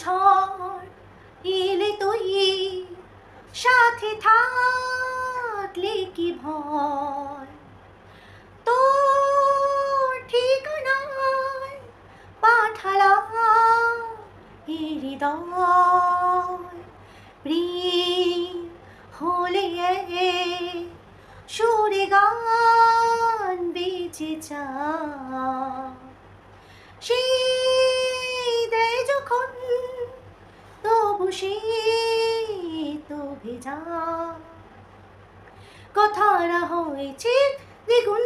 ঝড় এলে তুই সাথে থাকলে কি ভয়? তোর ঠিকানায় পাঠালাম এই হৃদয়। প্রেম হলে সুরে গান বেঁচে চা সেই দেয় যখন তবু তো ভেজা কথারা হয়েছে দ্বিগুণ।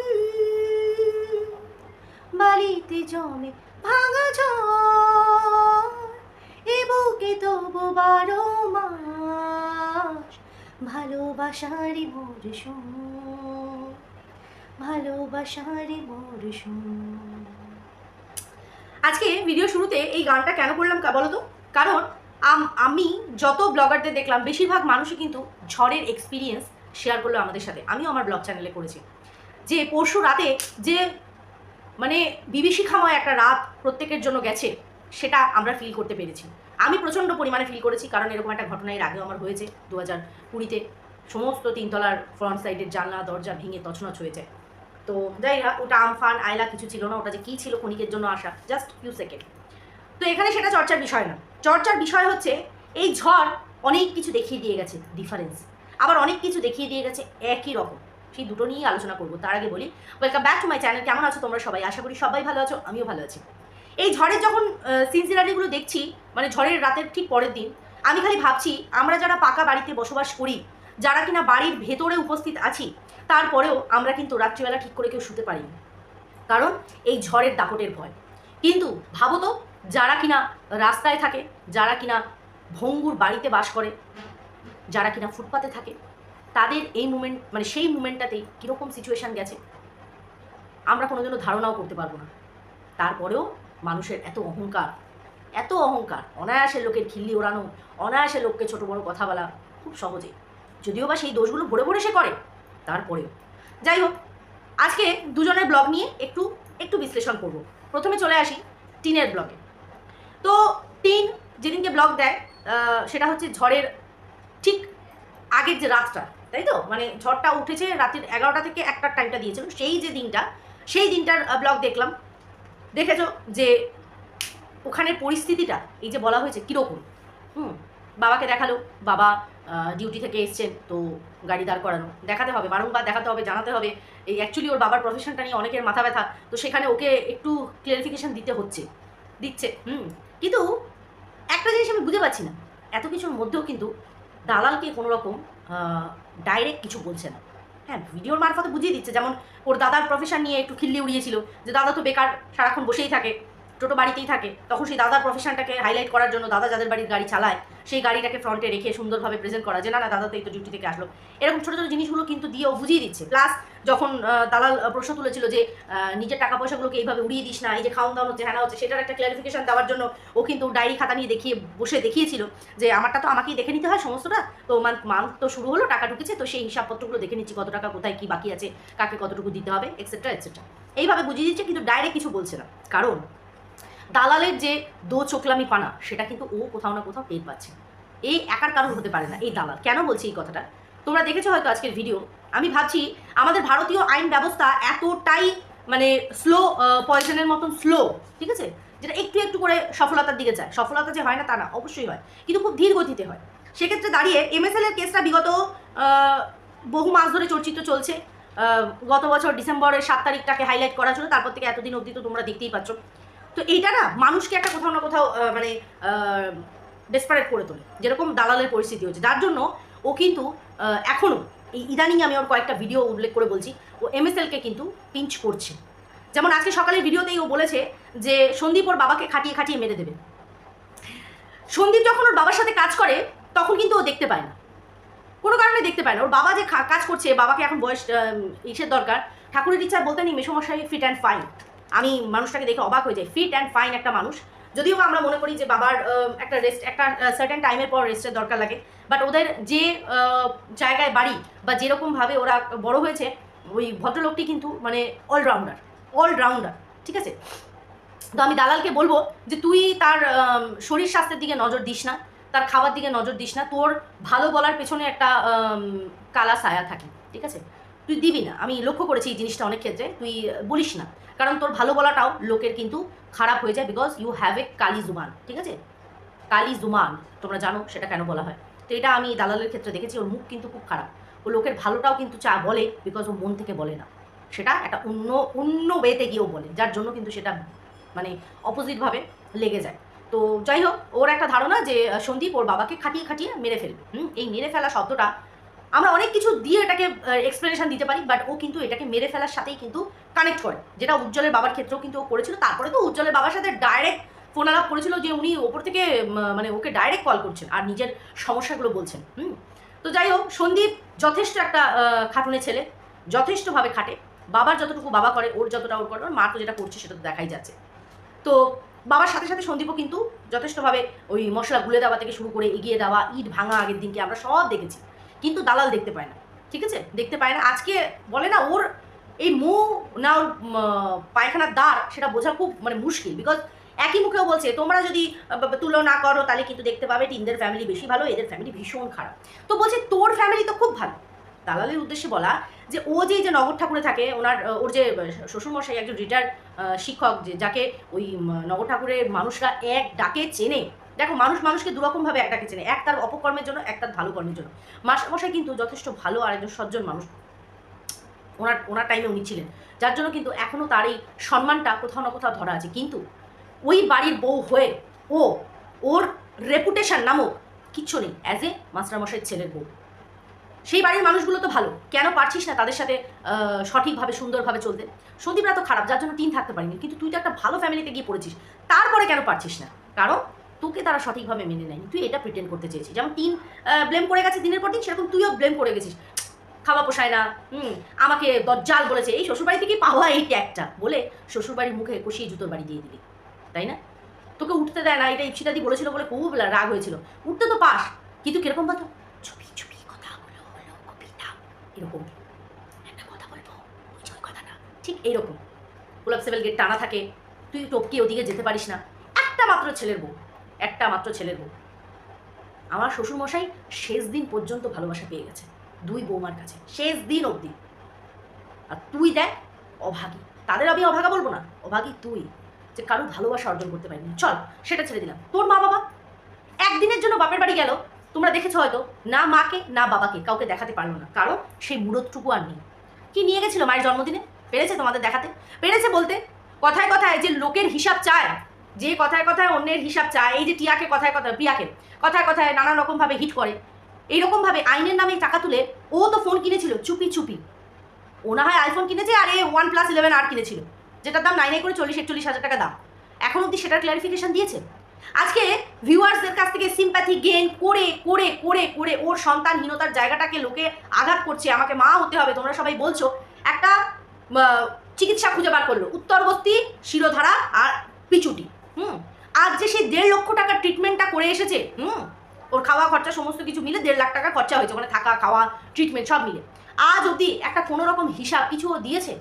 বাড়িতে জমে ভাঙা এ বুকে তবু বারো মাস। ভালোবাসারে মরশুম ভালোবাসারে মরশুম আজকে ভিডিও শুরুতে এই গানটা কেন করলাম বলো তো? কারণ আম- যত ব্লগারদের দেখলাম, বেশিরভাগ মানুষই কিন্তু ঝড়ের এক্সপিরিয়েন্স শেয়ার করল আমাদের সাথে। আমিও আমার ব্লগ চ্যানেলে করেছি। যে পরশু রাতে যে মানে বিভীষিকাময় একটা রাত প্রত্যেকের জন্য গেছে, সেটা আমরা ফিল করতে পেরেছি। আমি প্রচণ্ড পরিমাণে ফিল করেছি, কারণ এরকম একটা ঘটনা এর আগেও আমার হয়েছে দু হাজার কুড়িতে। সমস্ত তিনতলার ফ্রন্ট সাইডের জানলা, দরজা ভেঙে তছনছ হয়েছে তো যাই হোক, ওটা আমফান আয়লা কিছু ছিল না, ওটা যে কী ছিল, ক্ষণিকের জন্য আসা জাস্ট ফিউ সেকেন্ড তো এখানে সেটা চর্চার বিষয় না। চর্চার বিষয় হচ্ছে, এই ঝড় অনেক কিছু দেখিয়ে দিয়ে গেছে ডিফারেন্স আবার অনেক কিছু দেখিয়ে দিয়ে গেছে একই রকম। সেই দুটো নিয়েই আলোচনা করব, তার আগে বলি welcome back to my channel কেমন আছো তোমরা সবাই? আশা করি সবাই ভালো আছো, আমিও ভালো আছি। এই ঝড়ের যখন সিনসিনারিগুলো দেখছি মানে ঝড়ের রাতের ঠিক পরের দিন, আমি খালি ভাবছি, আমরা যারা পাকা বাড়িতে বসবাস করি, যারা কিনা বাড়ির ভেতরে উপস্থিত আছি, তারপরেও আমরা কিন্তু রাত্রিবেলা ঠিক করে কেউ শুতে পারিনি। কারণ এই ঝড়ের দাপটের ভয়। কিন্তু ভাবো তো যারা কিনা রাস্তায় থাকে, যারা কিনা ভঙ্গুর বাড়িতে বাস করে, যারা কিনা ফুটপাতে থাকে, তাদের এই মুমেন্ট মানে সেই মুমেন্টটাতেই কীরকম সিচুয়েশান গেছে, আমরা কোনোদিনও ধারণাও করতে পারব না। তারপরেও মানুষের এত অহংকার এত অহংকার, অনায়াসে লোকের খিল্লি ওড়ানো, অনায়াসে লোককে ছোট বড় কথা বলা খুব সহজে। যদিও বা সেই দোষগুলো ভরে ভরে সে করে, তারপরেও। যাই হোক, আজকে দুজনের ব্লগ নিয়ে একটু একটু বিশ্লেষণ করব। প্রথমে চলে আসি টিনের ব্লগে। তো টিন যেদিনকে ব্লগ দেয় সেটা হচ্ছে ঝড়ের ঠিক আগের যে রাতটা, তাই তো? মানে ঝড়টা উঠেছে রাতের এগারোটা থেকে একটার টাইমটা দিয়েছিল। সেই যে দিনটা, সেই দিনটার ব্লগ দেখলাম। দেখেছ যে ওখানের পরিস্থিতিটা, এই যে বলা হয়েছে কীরকম? হুম, বাবাকে দেখাল, বাবা ডিউটি থেকে এসছেন তো গাড়ি দাঁড় করানো। দেখাতে হবে, বারংবার দেখাতে হবে, জানাতে হবে। এই অ্যাকচুয়ালি ওর বাবার প্রফেশনটা নিয়ে অনেকের মাথা ব্যথা, তো সেখানে ওকে একটু ক্লিয়ারিফিকেশন দিতে হচ্ছে। দিচ্ছে, হুম। কিন্তু একটা জিনিস আমি বুঝতে পারছি না। এত কিছুর মধ্যেও কিন্তু দালালকে কোনো রকম ডাইরেক্ট কিছু বলছে না। হ্যাঁ ভিডিওর মারফতে বুঝিয়ে দিচ্ছে, যেমন ওর দাদার প্রফেশন নিয়ে একটু খিল্লি উড়িয়েছিল, যে দাদা তো বেকার, সারাক্ষণ বসেই থাকে। টোটো বাড়িতেই থাকে, তখন সেই দাদার প্রফেশনটাকে হাইলাইট করার জন্য দাদা যাদের বাড়ির গাড়ি চালায়, সেই গাড়িটাকে ফ্রন্টে রেখে সুন্দরভাবে প্রেজেন্ট করা। যে না না, দাদা তো ডিউটি থেকে আসলো। এরকম ছোটো ছোটো জিনিসগুলো কিন্তু দিয়েও বুঝিয়ে দিচ্ছে। প্লাস যখন দালাল প্রশ্ন তুলেছিল যে নিজের টাকা পয়সাগুলোকে এইভাবে উড়িয়ে দিস না, এই যে খাওয়ান দাওয়ান হচ্ছে হ্যাঁ হচ্ছে, সেটার একটা ক্লারিফিকেশন দেওয়ার জন্য ও কিন্তু ডায়েরি খাতা নিয়ে দেখিয়ে, বসে দেখিয়েছিল যে, আমারটা তো আমাকেই দেখে নিতে হয় সমস্তটা। তো মান্থ মান্থ তো শুরু হলো, টাকা ঢুকেছে, তো সেই হিসাবপত্রগুলো দেখে নিচ্ছি, কত টাকা, কোথায় কী বাকি আছে, কাকে কতটুকু দিতে হবে এক্সেট্রা এক্সেট্রা এইভাবে বুঝিয়ে দিচ্ছে, কিন্তু ডাইরেক্ট কিছু বলছে না। কারণ দালালের যে দো চোখলামি পানা, সেটা কিন্তু ও কোথাও না কোথাও টের পাচ্ছে। এই একার কারণ হতে পারে না, এই দালাল। কেন বলছি এই কথাটা? তোমরা দেখেছ হয়তো আজকের ভিডিও আমি ভাবছি আমাদের ভারতীয় আইন ব্যবস্থা এতটাই মানে স্লো পয়জনের মতন স্লো ঠিক আছে? যেটা একটু একটু করে সফলতার দিকে যায়। সফলতা যে হয় না তা না, অবশ্যই হয়। কিন্তু খুব ধীর গতিতে হয়। সেক্ষেত্রে দাঁড়িয়ে এমএসএল এর কেসটা বিগত বহু মাস ধরে চর্চিত চলছে। গত বছর ডিসেম্বরের সাত তারিখটাকে হাইলাইট করা ছিল। তারপর থেকে এতদিন অবধি তো তোমরা দেখতেই পাচ্ছ। তো এইটা না মানুষকে একটা কোথাও না কোথাও মানে ডেসপারেট করে তোলে। যেরকম দালালের পরিস্থিতি হচ্ছে। যার জন্য ও কিন্তু এখনও এই ইদানিং আমি ওর কয়েকটা ভিডিও উল্লেখ করে বলছি, ও এমএসএলকে কিন্তু পিঞ্চ করছে। যেমন আজকে সকালের ভিডিওতেই ও বলেছে যে, সন্দীপ ওর বাবাকে খাটিয়ে খাটিয়ে মেরে দেবে। সন্দীপ যখন ওর বাবার সাথে কাজ করে, তখন কিন্তু ও দেখতে পায় না। কোনো কারণে দেখতে পায় না। ওর বাবা যে কাজ করছে, বাবাকে এখন বয়স ইসের দরকার, ঠাকুরের ইচ্ছা বলতে নেই, মেসমশাই ফিট অ্যান্ড ফাইন আমি মানুষটাকে দেখে অবাক হয়ে যাই। ফিট অ্যান্ড ফাইন একটা মানুষ। যদিও আমরা মনে করি যে বাবার একটা রেস্ট একটা সার্টেন টাইমের পর রেস্টের দরকার লাগে। বাট ওদের যে জায়গায় বাড়ি বা যেরকমভাবে ওরা বড় হয়েছে, ওই ভদ্রলোকটি কিন্তু মানে অলরাউন্ডার অলরাউন্ডার ঠিক আছে? তো আমি দালালকে বলব যে তুই তার শরীর স্বাস্থ্যের দিকে নজর দিস না, তার খাবার দিকে নজর দিস না, তোর ভালো বলার পেছনে একটা কালা ছায়া থাকে, ঠিক আছে? তুই দিবি না। আমি লক্ষ্য করেছি এই জিনিসটা অনেক ক্ষেত্রে, তুই বলিস না। কারণ তোর ভালো বলাটাও লোকের কিন্তু খারাপ হয়ে যায় বিকজ ইউ হ্যাভ এ কালি জুমান, ঠিক আছে? কালি জুমান, তোমরা জানো সেটা কেন বলা হয়। তো এটা আমি দালালের ক্ষেত্রে দেখেছি, ওর মুখ কিন্তু খুব খারাপ। ও লোকের ভালোটাও কিন্তু চা বলে বিকজ ও মন থেকে বলে না। সেটা একটা অন্য অন্য ওয়েতে গিয়েও বলে, যার জন্য কিন্তু সেটা মানে অপোজিটভাবে লেগে যায়। তো যাই হোক, ওর একটা ধারণা যে সন্দীপ ওর বাবাকে খাটিয়ে খাটিয়ে মেরে ফেলবে। হুম, এই মেরে ফেলা শব্দটা আমরা অনেক কিছু দিয়ে এটাকে এক্সপ্লেনেশন দিতে পারি বাট ও কিন্তু এটাকে মেরে ফেলার সাথেই কিন্তু কানেক্ট করে। যেটা উজ্জ্বলের বাবার ক্ষেত্রেও কিন্তু ও করেছিল। তারপরে তো উজ্জ্বলের বাবার সাথে ডাইরেক্ট ফোন আলাপ করেছিল যে উনি ওপর থেকে মানে ওকে ডাইরেক্ট কল করছেন আর নিজের সমস্যাগুলো বলছেন, হুম? তো যাই হোক, সন্দীপ যথেষ্ট একটা খাটুনে ছেলে, যথেষ্টভাবে খাটে। বাবার যতটুকু বাবা করে, ওর যতটা ওর করে, ওর মা তো যেটা করছে সেটা তো দেখাই যাচ্ছে। তো বাবার সাথে সাথে সন্দীপও কিন্তু যথেষ্টভাবে ওই মশলা গুলে দেওয়া থেকে শুরু করে এগিয়ে দেওয়া, ইট ভাঙা আগের দিনকে আমরা সব দেখেছি। কিন্তু দালাল দেখতে পায় না ঠিক আছে? দেখতে পায় না। আজকে বলে না ওর এই মু না ওর পায়খানার দ্বার সেটা বোঝা খুব মানে মুশকিল। বিকজ একই মুখেও বলছে তোমরা যদি আহ, বা- তুলো না করো তাহলে কিন্তু দেখতে পাবে টিনদের ফ্যামিলি বেশি ভালো এদের ফ্যামিলি ভীষণ খারাপ। তো বলছে তোর ফ্যামিলি তো খুব ভালো। দালালের উদ্দেশ্যে বলা যে ও যে যে নগর ঠাকুরে থাকে ওনার ওর যে শ্বশুরমশাই একজন রিটায়ার্ড শিক্ষক যে যাকে ওই নগর ঠাকুরের মানুষরা এক ডাকে চেনে দেখো, মানুষ মানুষকে দুরকমভাবে এক ডাকে চেনে। এক তার অপকর্মের জন্য, এক তার ভালো কর্মের জন্য। মাস্টারমশাই কিন্তু যথেষ্ট ভালো আর একজন সজ্জন মানুষ। ওনার ওনার টাইমে উনি ছিলেন। যার জন্য কিন্তু এখনও তার এই সম্মানটা কোথাও না কোথাও ধরা আছে। কিন্তু ওই বাড়ির বউ হয়ে ও, ওর রেপুটেশন নামক কিচ্ছু নেই অ্যাজ এ মাস্টারমশাইয়ের ছেলের বউ। সেই বাড়ির মানুষগুলো তো ভালো। কেন পারছিস না তাদের সাথে সঠিকভাবে, সুন্দরভাবে চলতে? সন্দীপরা তো খারাপ, যার জন্য টিন থাকতে পারিনি। কিন্তু তুই তো একটা ভালো ফ্যামিলিতে গিয়ে পড়েছিস। তারপরে কেন পারছিস না? কারণ তোকে তারা সঠিকভাবে মেনে নেয়নি। তুই এটা প্রিটেন্ড করতে চেয়েছিস। যেমন তিন ব্লেম করে গেছে দিনের পর দিন, সেরকম তুইও ব্লেম করে গেছিস। খাওয়া পোষায় না, হুম, আমাকে দজ্জাল বলেছে। এই শ্বশুরবাড়ি থেকে পাওয়া এই ট্যাগটা বলে শ্বশুরবাড়ির মুখে কষিয়ে জুতোর বাড়ি দিয়ে দিলি, তাই না? তোকে উঠতে দেয় না, এটা ইপসিতাদি বলেছিল বলে খুব রাগ হয়েছিল। উঠতে তো পাস, কিন্তু কীরকম বলতো চুপি চুপি কথা বলো বলো, কবিতা, এরকম। একটা কথা বলব ওই কথাটা ঠিক এইরকম। গোলাপ সেভেল গেট টানা থাকে, তুই টপকে ওদিকে যেতে পারিস না। একটা মাত্র ছেলের বউ। একটা মাত্র ছেলের বউ। আমার শ্বশুরমশাই শেষ দিন পর্যন্ত ভালোবাসা পেয়ে গেছে, দুই বৌমার কাছে, শেষ দিন অবধি। আর তুই দেখ, অভাগী। তাদের আমি অভাগা বলব না, অভাগী তুই, যে কারও ভালোবাসা অর্জন করতে পারিনি। চল, সেটা ছেড়ে দিলাম। তোর মা বাবা? একদিনের জন্য বাপের বাড়ি গেল, তোমরা দেখেছ হয়তো, না মাকে, না বাবাকে কাউকে দেখাতে পারল না, কারণ সেই মুরতটুকু আর নেই। কি নিয়ে গেছিল মায়ের জন্মদিনে? পেরেছে তোমাদের দেখাতে? পেরেছে বলতে? কথায় কথায় যে লোকের হিসাব চায় যে কথায় কথায় অন্যের হিসাব চায়, এই যে টিয়াকে কথায় কথায়, প্রিয়াকে কথায় কথায় নানা রকমভাবে হিট করে। এইরকমভাবে আইনের নামে টাকা তুলে ও তো ফোন কিনেছিল, চুপি চুপি। ও না হয় আইফোন কিনেছে আর এ ওয়ান প্লাস ইলেভেন আর কিনেছিল, যেটার দাম নাইনে করে চল্লিশ, একচল্লিশ হাজার টাকা দাম। এখন অবধি সেটার ক্লারিফিকেশন দিয়েছে। আজকে ভিউয়ার্সদের কাছ থেকে সিম্প্যাথি গেইন করে করে করে করে ওর সন্তানহীনতার জায়গাটাকে লোকে আঘাত করছে, আমাকে মা হতে হবে, তোমরা সবাই বলছো, একটা চিকিৎসা খুঁজে বার করল, উত্তরবর্তী শিরোধারা আর পিচুটি। হুম। আজ যে সেই দেড় লক্ষ টাকার ট্রিটমেন্টটা করে এসেছে, হুম, ওর খাওয়া খরচা সমস্ত কিছু মিলে দেড় লাখ টাকা খরচা হয়েছে, ওখানে থাকা, খাওয়া ট্রিটমেন্ট সব মিলে। আজ অবধি একটা কোনো রকম হিসাব কিছু দিয়েছে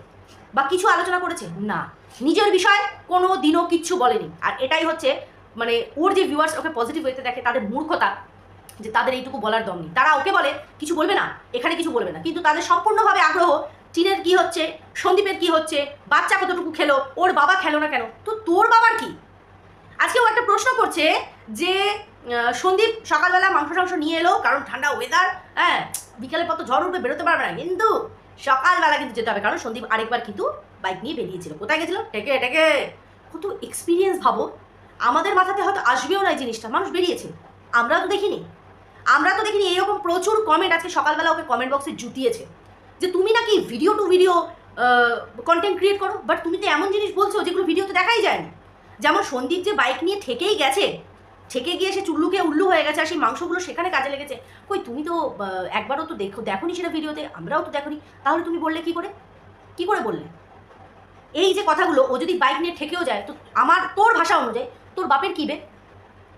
বা কিছু আলোচনা করেছে? না। নিজের বিষয়ে কোনো দিনও কিচ্ছু বলেনি। আর এটাই হচ্ছে মানে ওর যে ভিউয়ার্স ওকে পজিটিভ ওয়েতে দেখে, তাদের মূর্খতা যে তাদের এইটুকু বলার দম নেই। তারা ওকে বলে, কিছু বলবে না, এখানে কিছু বলবে না। কিন্তু তাদের সম্পূর্ণভাবে আগ্রহ চীনের কি হচ্ছে, সন্দীপের কি হচ্ছে, বাচ্চা কতটুকু খেলো, ওর বাবা খেলো না কেন? তো তোর বাবার কি? আজকে ও একটা প্রশ্ন করছে যে সন্দীপ সকালবেলা মাংস টাংস নিয়ে এলো, কারণ ঠান্ডা ওয়েদার হ্যাঁ বিকালে কত ঝড় উঠবে বেরোতে পারবে না। কিন্তু সকালবেলা কিন্তু যেতে হবে, কারণ সন্দীপ আরেকবার কিন্তু বাইক নিয়ে বেরিয়েছিল। কোথায় গেছিল? টেকে টেকে কত এক্সপিরিয়েন্স ভাবো। আমাদের মাথাতে হয়তো আসবেও না এই জিনিসটা। মানুষ বেরিয়েছে। আমরা তো দেখিনি। আমরা তো দেখিনি এরকম প্রচুর কমেন্ট আজকে সকালবেলা ওকে কমেন্ট বক্সে জুতিয়েছে যে তুমি নাকি video to video content create করো বাট তুমি তো এমন জিনিস বলছো যেগুলো ভিডিওতে দেখাই যায়নি যেমন সন্দীপ যে বাইক নিয়ে ঠেকেই গেছে ঠেকে গিয়ে সে চুল্লুকে উল্লু হয়ে গেছে আর সেই মাংসগুলো সেখানে কাজে লেগেছে। কই, তুমি তো একবারও তো দেখো, দেখোনি সেটা ভিডিওতে, আমরাও তো দেখোনি। তাহলে তুমি বললে কি করে? কি করে বললে? এই যে কথাগুলো, ও যদি বাইক নিয়ে ঠেকেও যায়, তো আমার, তোর ভাষা অনুযায়ী, তোর বাপের কী বে?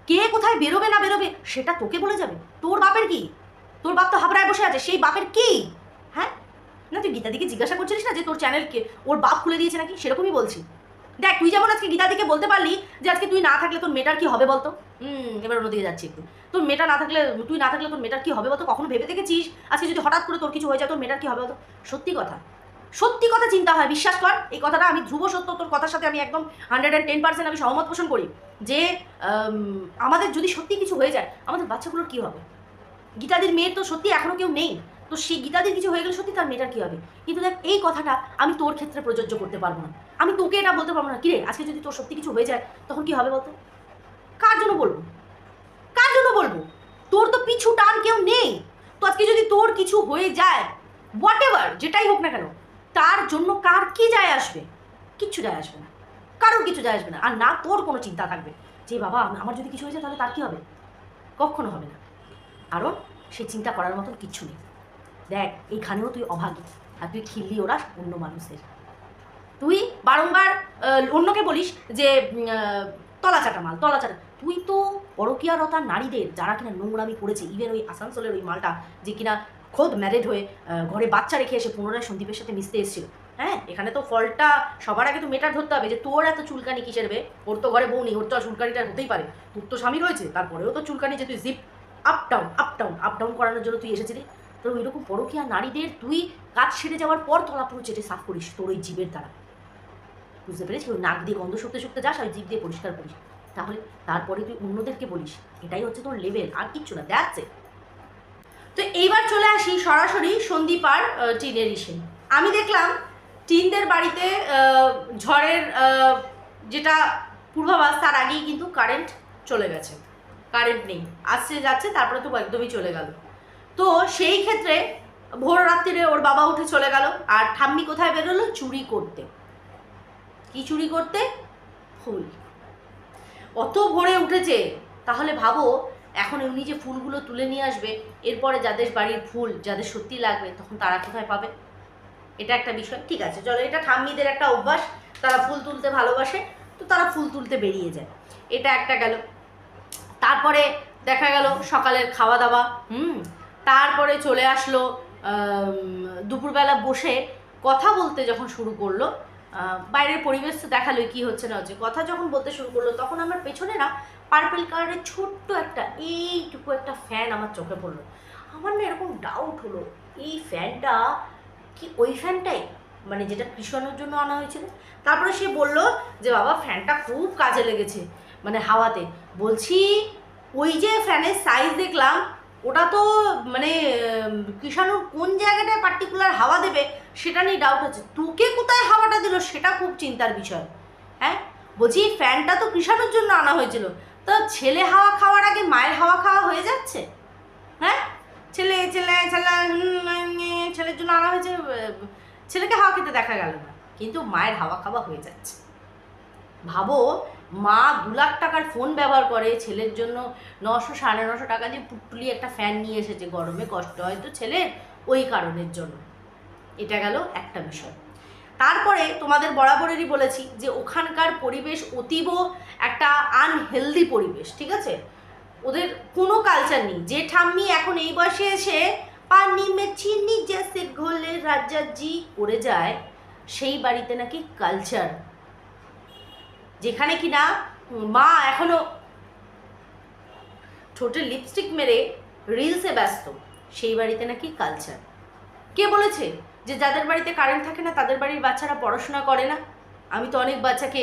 কে কোথায় বেরোবে না বেরোবে, সেটা তোকে বলে যাবে। তোর বাপের কি? তোর বাপ তো হাবড়ায় বসে আছে, সেই বাপের কি? হ্যাঁ? না, তুই গীতা দিকে জিজ্ঞাসা করছিলিস না যে তোর চ্যানেলকে ওর বাপ খুলে দিয়েছে নাকি? সেরকমই বলছি। দেখ, তুই যেমন আজকে গীতা গীতাদিকে বলতে পারলি যে আজকে তুই না থাকলে তোর মেয়েটার কি হবে বলতো? হুম, এবার অন্যদিকে যাচ্ছি একটু। তোর মেয়েটা না থাকলে, তুই না থাকলে তোর মেয়েটার কি হবে বলতো? কখনো ভেবে দেখেছিস? আজকে যদি হঠাৎ করে তোর কিছু হয়ে যায়, তোর মেয়েটার কি হবে বলতো? সত্যি কথা। সত্যি কথা চিন্তা হয়, বিশ্বাস কর। এই কথাটা আমি ধ্রুব সত্য, তোর কথার সাথে আমি একদম হান্ড্রেড অ্যান্ড টেন পার্সেন্ট আমি সহমত পোষণ করি যে আমাদের যদি সত্যি কিছু হয়ে যায়, আমাদের বাচ্চাগুলোর কি হবে? গীতাদির মেয়ের তো সত্যি এখনও কেউ নেই। তো সেই গীতাদির কিছু হয়ে গেলে সত্যি তার মেয়েটার কী হবে? কিন্তু দেখ, এই কথাটা আমি তোর ক্ষেত্রে প্রযোজ্য করতে পারব না। আমি তোকে এটা বলতে পারব না। কিরে, আজকে যদি তোর সত্যি কিছু হয়ে যায়, তখন কি হবে বলতো? কার জন্য বলব? কার জন্য বলব? তোর তো পিছু টান কেউ নেই। তো আজকে যদি তোর কিছু হয়ে যায় হোয়াট এভার যেটাই হোক না কেন, তার জন্য কার কি যায় আসবে? কিচ্ছু যায় আসবে না। কারোর কিছু যায় আসবে না। আর না তোর কোনো চিন্তা থাকবে যে, বাবা, আমার যদি কিছু হয়ে যায়, তাহলে তার কী হবে? কখনো হবে না। কারণ সে চিন্তা করার মতন কিচ্ছু নেই। দেখ এইখানেও তুই অভাগী আর তুই খিল্লি ওরা অন্য মানুষের তুই বারংবার অন্যকে বলিস যে উম, আহ, তলা চাটা মাল তলা চাটা তুই তো পরকীয়ারতা নারীদের যারা কিনা নোংরামি করেছে ইভেন ওই আসানসোলের ওই মালটা যে কিনা খোদ ম্যারেড হয়ে ঘরে বাচ্চা রেখে এসে পুনরায় সন্দীপের সাথে মিশতে এসেছিল। হ্যাঁ এখানে তো ফলটা সবার আগে তো মেটার ধরতে হবে যে তোর এত চুলকানি কিসের বে? ওর তো ঘরে বউ নেই ওর তো আর চুলকানিটা হতেই পারে। তোর তো স্বামী রয়েছে তারপরেও তো চুলকানি যে তুই zip up down up down up down করানোর জন্য তুই এসেছিলি। তো ওইরকম পরকীয়া নারীদের তুই কাজ সেরে যাওয়ার পর তলা পুরো চেটে সাফ করিস, তোর ওই জীবের দ্বারা। বুঝতে পেরেছি ওই নাক দিয়ে গন্ধ শুকতে শুকতে যাস আর জিভ দিয়ে পরিষ্কার করিস। তাহলে তারপরে তুই অন্যদেরকে বলিস, এটাই হচ্ছে তোর লেভেল আর কিচ্ছু না দেখছে তো এইবার চলে আসি সরাসরি সন্দীপ আর টিনের ইসে। আমি দেখলাম টিনদের বাড়িতে ঝড়ের যেটা পূর্বাভাস, তার আগেই কিন্তু কারেন্ট চলে গেছে। কারেন্ট নেই। আসছে, যাচ্ছে, তারপরে তো একদমই চলে গেল। তো সেই ক্ষেত্রে ভোর রাত্রিরে ওর বাবা উঠে চলে গেল। আর ঠাম্মি কোথায় বেরোলো? চুরি করতে। কি চুরি করতে? ফুল। অত ভোরে উঠেছে। তাহলে ভাবো, এখন উনি যে ফুলগুলো তুলে নিয়ে আসবে, এরপরে যাদের বাড়ির ফুল, যাদের সত্যি লাগবে, তখন তারা কোথায় পাবে? এটা একটা বিষয়। ঠিক আছে, চলো, এটা ঠাম্মিদের একটা অভ্যাস। তারা ফুল তুলতে ভালোবাসে, তো তারা ফুল তুলতে বেরিয়ে যায়। এটা একটা গেল। তারপরে দেখা গেল সকালের খাওয়া দাওয়া। হুম তারপরে চলে আসলো দুপুরবেলা বসে কথা বলতে যখন শুরু করল বাইরের পরিবেশ তো দেখালোই কি হচ্ছে না হচ্ছে। কথা যখন বলতে শুরু করল, তখন আমার পেছনে না পার্পল কালারের ছোট্ট একটা, এইটুকু একটা ফ্যান আমার চোখে পড়ল। আমার না এরকম ডাউট হলো, এই ফ্যানটা কি ওই ফ্যানটাই মানে যেটা কৃষণের জন্য আনা হয়েছিল। তারপরে সে বলল যে, বাবা ফ্যানটা খুব কাজে লেগেছে মানে হাওয়াতে। বলছি, ওই যে ফ্যানের সাইজ দেখলাম ওটা তো মানে কৃষাণুর কোন জায়গাটায় পার্টিকুলার হাওয়া দেবে, সেটা নিয়ে ডাউট হচ্ছে। তোকে কোথায় হাওয়াটা দিল, সেটা খুব চিন্তার বিষয়। হ্যাঁ? বলছি ফ্যানটা তো কৃষাণুর জন্য আনা হয়েছিল। তো ছেলে হাওয়া খাওয়ার আগে মায়ের হাওয়া খাওয়া হয়ে যাচ্ছে? হ্যাঁ? ছেলে ছেলে ছেলে ছেলের জন্য আনা হয়েছে ছেলেকে হাওয়া খেতে দেখা গেল না। কিন্তু মায়ের হাওয়া খাওয়া হয়ে যাচ্ছে। ভাবো মা দু লাখ টাকার ফোন ব্যবহার করে, ছেলের জন্য নশো সাড়ে নশো টাকা দিয়ে পুটুলি একটা ফ্যান নিয়ে এসেছে গরমে, কষ্ট হয় তো ছেলের, ওই কারণের জন্য। এটা গেল একটা বিষয়। তারপরে তোমাদের বরাবরেরই বলেছি যে ওখানকার পরিবেশ অতীব একটা আনহেলদি পরিবেশ, ঠিক আছে? ওদের কোনো কালচার নেই। যে ঠাম্মি এখন এই বয়সে এসে পানি মে চিনি জেসে ঘোলে রাজাজি করে যায়, সেই বাড়িতে নাকি কালচার যেখানে কি না মা এখনও ঠোঁটে লিপস্টিক মেরে রিলসে ব্যস্ত। সেই বাড়িতে নাকি কালচার কে বলেছে যে যাদের বাড়িতে কারেন্ট থাকে না, তাদের বাড়ির বাচ্চারা পড়াশোনা করে না? আমি তো অনেক বাচ্চাকে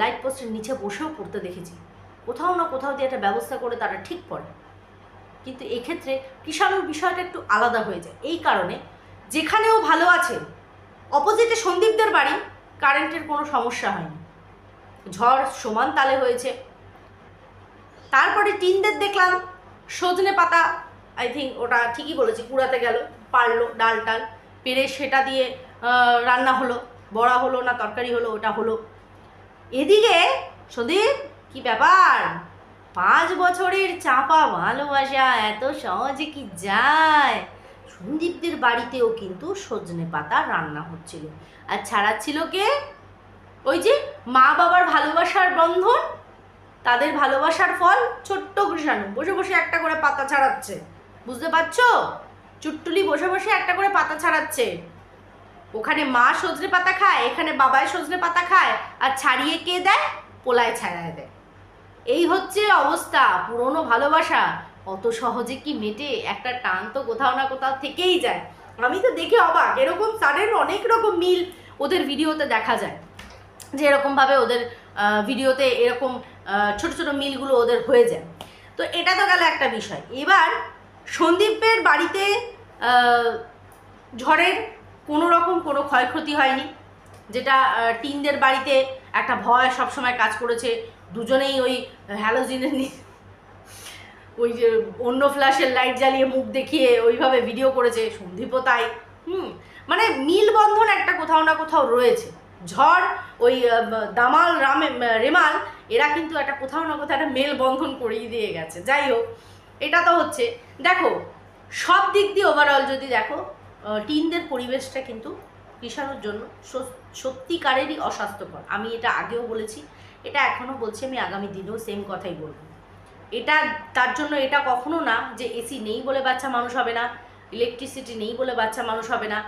লাইট পোস্টের নিচে বসেও পড়তে দেখেছি। কোথাও না কোথাও দিয়ে একটা ব্যবস্থা করে তারা ঠিক পড়ে কিন্তু এক্ষেত্রে কিষাণুর বিষয়টা একটু আলাদা হয়ে যায়। এই কারণে যেখানেও ভালো আছে অপোজিটে সন্দীপদের বাড়ি কারেন্টের কোনো সমস্যা হয়নি। ঝড় সমান তালে হয়েছে। তারপরে টিনদের দেখলাম, সজনে পাতা আই থিঙ্ক ওটা ঠিকই বলেছি, কুড়াতে গেল, পারল, ডাল টাল, পেরে সেটা দিয়ে রান্না হলো, বড়া হলো না তরকারি হলো, ওটা হলো। এদিকে সন্দীপ, কি ব্যাপার? পাঁচ বছরের চাপা ভালোবাসা, এত সহজে কি যায়? সন্দীপদের বাড়িতেও কিন্তু সজনে পাতা রান্না হচ্ছিল। আর ছাড়াচ্ছিল কে? ওই যে মা বাবার ভালোবাসার বন্ধন, তাদের ভালোবাসার ফল ছোট্ট কৃষাণু। বসে বসে একটা করে পাতা ছাড়াচ্ছে। বুঝতে পারছ? চুট্টুলি বসে বসে একটা করে পাতা ছাড়াচ্ছে। ওখানে মা সজনে পাতা খায়, এখানে বাবাই সজনে পাতা খায়, আর ছাড়িয়ে কে দেয়? পোলায় ছাড়ায় দেয়। এই হচ্ছে অবস্থা, পুরনো ভালোবাসা। অত সহজে কি মেটে? একটা টান তো কোথাও না কোথাও থেকেই যায়। আমি তো দেখে অবাক, এরকম সাডেন অনেক রকম মিল ওদের ভিডিওতে দেখা যায়। যে এরকমভাবে ওদের ভিডিওতে এরকম ছোট ছোট মিলগুলো ওদের হয়ে যায়। তো এটা তো গেল একটা বিষয়। এবার সন্দীপের বাড়িতে ঝড়ের কোনো রকম কোনো ক্ষয়ক্ষতি হয়নি, যেটা টিনদের বাড়িতে একটা ভয় সবসময় কাজ করেছে। দুজনেই ওই হ্যালোজিনের ওই যে অন্য ফ্ল্যাশের লাইট জ্বালিয়ে মুখ দেখিয়ে ওইভাবে ভিডিও করেছে। সন্দীপও তাই। হুম মানে মিলবন্ধন একটা কোথাও না কোথাও রয়েছে। ঝড়, ওই দামাল, রামে রেমাল, এরা কিন্তু একটা কোথাও না কোথাও একটা মেলবন্ধন করিয়ে দিয়ে গেছে। যাই হোক, এটা তো হচ্ছে। দেখো, সব দিক দিয়ে ওভারঅল যদি দেখো টিনদের পরিবেশটা কিন্তু কৃষাণুর জন্য সত্যিকারেরই অস্বাস্থ্যকর। আমি এটা আগেও বলেছি, এটা এখনও বলছি, আমি আগামী দিনেও সেম কথাই বলব। এটা, তার জন্য এটা কখনো না যে এসি নেই বলে বাচ্চা মানুষ হবে না ইলেকট্রিসিটি নেই বলে বাচ্চা মানুষ হবে না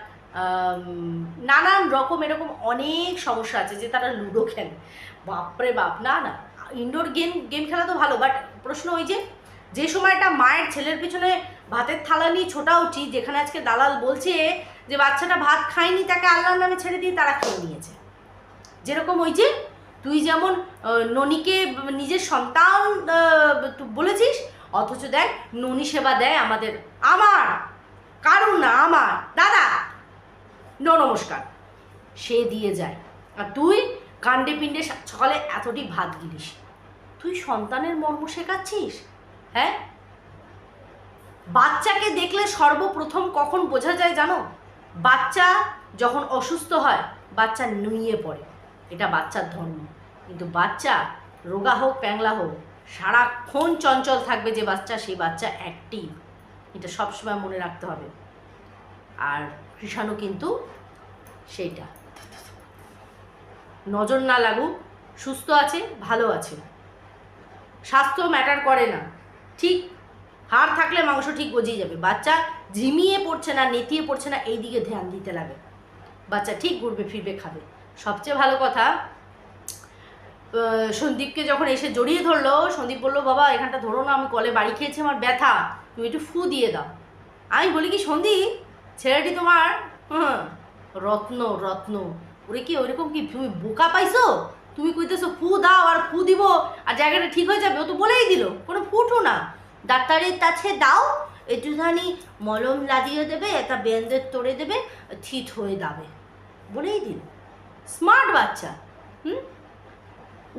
নানান রকম এরকম অনেক সমস্যা আছে যে তারা লুডো খেলে। বাপরে বাপ, না না ইনডোর গেম গেম খেলা তো ভালো বাট প্রশ্ন ওই যে যে সময়টা মায়ের ছেলের পিছনে ভাতের থালা নিয়ে ছোটা উচিত যেখানে আজকে দালাল বলছে যে বাচ্চাটা ভাত খায়নি, তাকে আল্লাহর নামে ছেড়ে দিয়ে তারা খেয়ে নিয়েছে। যেরকম ওই যে, তুই যেমন ননিকে নিজের সন্তান বলেছিস, অথচ দেখ, ননি সেবা দেয় আমাদের। আমার! কারণ না, আমার! দাদা! ন নমস্কার। সে দিয়ে যায়। আর তুই কাণ্ডে পিণ্ডে সকালে এতটি ভাত গিলিস। তুই সন্তানের মর্ম শেখাচ্ছিস? হ্যাঁ? বাচ্চাকে দেখলে সর্বপ্রথম কখন বোঝা যায় জানো? বাচ্চা যখন অসুস্থ হয়, বাচ্চা নুইয়ে পড়ে। এটা বাচ্চার ধর্ম। কিন্তু বাচ্চা রোগা হোক, প্যাংলা হোক, সারাক্ষণ চঞ্চল থাকবে যে বাচ্চা, সেই বাচ্চা অ্যাক্টিভ এটা সবসময় মনে রাখতে হবে। আর কৃষাণু কিন্তু সেইটা। নজর না লাগুক, সুস্থ আছে, ভালো আছে। স্বাস্থ্য ম্যাটার করে না। ঠিক, হাড় থাকলে মাংস ঠিক গজিয়ে যাবে। বাচ্চা ঝিমিয়ে পড়ছে না, নেতিয়ে পড়ছে না এই দিকে ধ্যান দিতে লাগে। বাচ্চা ঠিক ঘুরবে, ফিরবে, খাবে। সবচেয়ে ভালো কথা সন্দীপকে যখন এসে জড়িয়ে ধরলো, সন্দীপ বলল, বাবা, এখানটা ধরো না, আমি কলে বাড়ি খেয়েছি, আমার ব্যথা। তুমি একটু ফু দিয়ে দাও। আমি বলি কি, সন্দীপ ছেলেটি তোমার? রত্ন রত্ন। ওরে কি ওইরকম কি তুমি বোকা পাইছো? তুমি কইতেছো, ফু দাও আর ফু দিব। আর জায়গাটা ঠিক হয়ে যাবে, ও তো বলেই দিল। কোনো ফুটু না। ডাক্তারের কাছে দাও, একটুখানি মলম লাগিয়ে দেবে, একটা বেন্দের তোড়ে দেবে, ঠিক হয়ে যাবে। বলেই দিল। স্মার্ট বাচ্চা, হুম?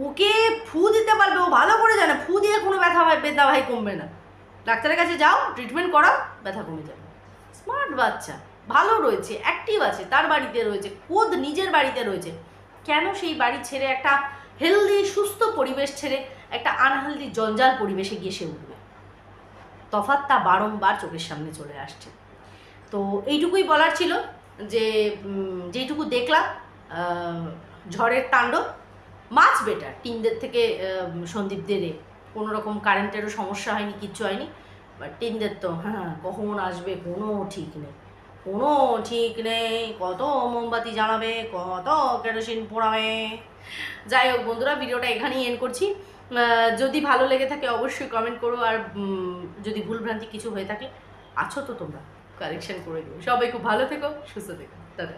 ওকে ফু দিতে পারবে, ও ভালো করে জানে। ফু দিয়ে কোনো ব্যথা ব্যথা ভাই কমবে না। ডাক্তারের কাছে যাও, ট্রিটমেন্ট করাও, ব্যথা কমে যাবে। স্মার্ট বাচ্চা, ভালো রয়েছে অ্যাক্টিভ আছে, তার বাড়িতে রয়েছে, খোদ নিজের বাড়িতে রয়েছে। কেন সেই বাড়ি ছেড়ে একটা হেলদি সুস্থ পরিবেশ ছেড়ে একটা আনহেলদি জঞ্জাল পরিবেশে গিয়ে সে উঠবে? তফাত তফাৎটা বারংবার চোখের সামনে চলে আসছে। তো এইটুকুই বলার ছিল যে যেইটুকু দেখলাম ঝড়ের তাণ্ডব মাছ বেটার টিনদের থেকে সন্দীপদের কোনো রকম কারেন্টেরও সমস্যা হয়নি, কিচ্ছু হয়নি। টিনদের তো হ্যাঁ কখন আসবে কোনো ঠিক নেই। কোনো ঠিক নেই, কত মোমবাতি জ্বালাবে, কত কেরোসিন পোড়াবে। যাই হোক বন্ধুরা, ভিডিওটা এখানেই এন্ড করছি। যদি ভালো লেগে থাকে অবশ্যই কমেন্ট করো আর যদি ভুলভ্রান্তি কিছু হয়ে থাকে, আছো তো তোমরা কারেকশন করে দিও। সবাই খুব ভালো থেকো, সুস্থ থেকো। দাদা